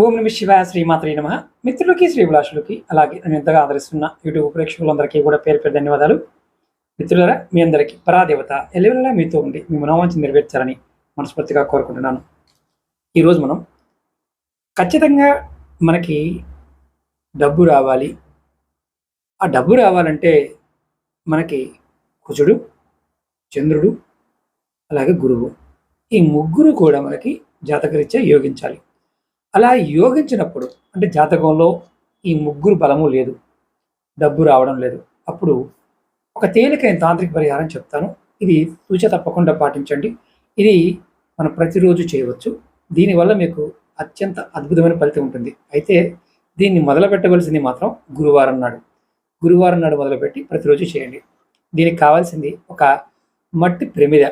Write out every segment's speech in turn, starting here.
ఓం నమ శివాయ శ్రీమాత్రి నమ. మిత్రులకి శ్రీభిలాషులకి అలాగే నేను ఎంతగా ఆదరిస్తున్న యూట్యూబ్ ప్రేక్షకులందరికీ కూడా పేరు పేరు ధన్యవాదాలు. మిత్రులరా మీ అందరికీ పరాదేవత ఎల్లవెల్లా మీతో ఉండి మీ మనోవాంఛ నెరవేర్చాలని మనస్ఫూర్తిగా కోరుకుంటున్నాను. ఈరోజు మనం ఖచ్చితంగా మనకి డబ్బు రావాలి. ఆ డబ్బు రావాలంటే మనకి కుజుడు చంద్రుడు అలాగే గురువు. ఈ ముగ్గురు కూడా మనకి జాతకరీత్యా యోగించాలి. అలా యోగించినప్పుడు అంటే జాతకంలో ఈ ముగ్గురు బలము లేదు డబ్బు రావడం లేదు. అప్పుడు ఒక తేలికైన తాంత్రిక పరిహారం చెప్తాను. ఇది సూచ తప్పకుండా పాటించండి. ఇది మనం ప్రతిరోజు చేయవచ్చు. దీనివల్ల మీకు అత్యంత అద్భుతమైన ఫలితం ఉంటుంది. అయితే దీన్ని మొదలు పెట్టవలసింది మాత్రం గురువారం నాడు. గురువారం నాడు మొదలుపెట్టి ప్రతిరోజు చేయండి. దీనికి కావాల్సింది ఒక మట్టి ప్రమిద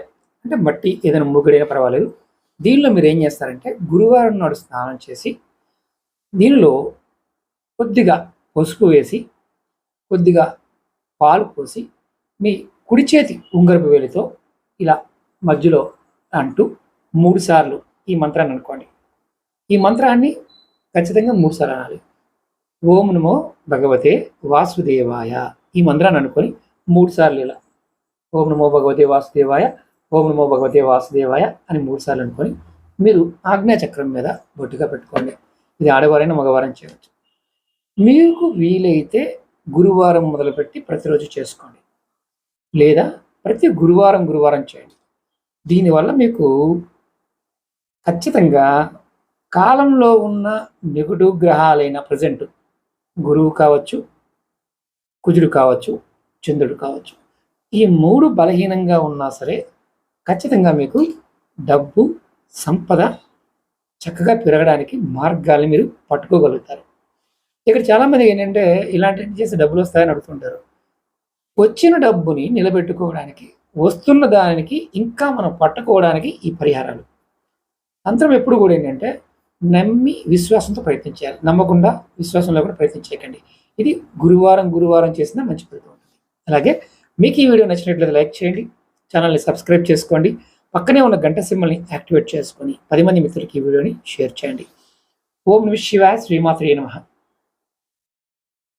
అంటే మట్టి ఏదైనా ముగ్గుడైనా పర్వాలేదు. దీనిలో మీరు ఏం చేస్తారంటే గురువారం నాడు స్నానం చేసి దీనిలో కొద్దిగా పసుపు వేసి కొద్దిగా పాలు పోసి మీ కుడి చేతి ఉంగరపు వేలితో ఇలా మధ్యలో అంటూ మూడుసార్లు ఈ మంత్రాన్ని అనుకోండి. ఈ మంత్రాన్ని ఖచ్చితంగా మూడుసార్లు అనాలి. ఓం నమో భగవతే వాసుదేవాయ ఈ మంత్రాన్ని అనుకొని మూడుసార్లు ఇలా ఓం నమో భగవతే వాసుదేవాయ ఓం నమో భగవతే వాసుదేవాయ అని మూడు సార్లు అనుకొని మీరు ఆజ్ఞాచక్రం మీద బొట్టుగా పెట్టుకోండి. ఇది ఆడవారైనా మగవారం చేయవచ్చు. మీకు వీలైతే గురువారం మొదలుపెట్టి ప్రతిరోజు చేసుకోండి. లేదా ప్రతి గురువారం గురువారం చేయండి. దీనివల్ల మీకు ఖచ్చితంగా కాలంలో ఉన్న నిగుడు గ్రహాలైన ప్రజెంట్ గురువు కావచ్చు కుజుడు కావచ్చు చంద్రుడు కావచ్చు ఈ మూడు బలహీనంగా ఉన్నా సరే ఖచ్చితంగా మీకు డబ్బు సంపద చక్కగా పెరగడానికి మార్గాలు మీరు పట్టుకోగలుగుతారు. ఇక్కడ చాలామంది ఏంటంటే ఇలాంటివి చేసి డబ్బులు వస్తాయని అడుగుతుంటారు. వచ్చిన డబ్బుని నిలబెట్టుకోవడానికి వస్తున్న దానికి ఇంకా మనం పట్టుకోవడానికి ఈ పరిహారాలు. అంతరం ఎప్పుడు కూడా ఏంటంటే నమ్మి విశ్వాసంతో ప్రయత్నించాలి. నమ్మకుండా విశ్వాసంలో కూడా ప్రయత్నించకండి. ఇది గురువారం గురువారం చేసిన మంచి ఫలితం ఉంటుంది. అలాగే మీకు ఈ వీడియో నచ్చినట్లయితే లైక్ చేయండి. ఛానల్ని సబ్స్క్రైబ్ చేసుకోండి. పక్కనే ఉన్న గంట సింబల్ని యాక్టివేట్ చేసుకొని పది మంది మిత్రులకి ఈ వీడియోని షేర్ చేయండి. ఓం నమ శివాయ శ్రీమాత్రి నమః.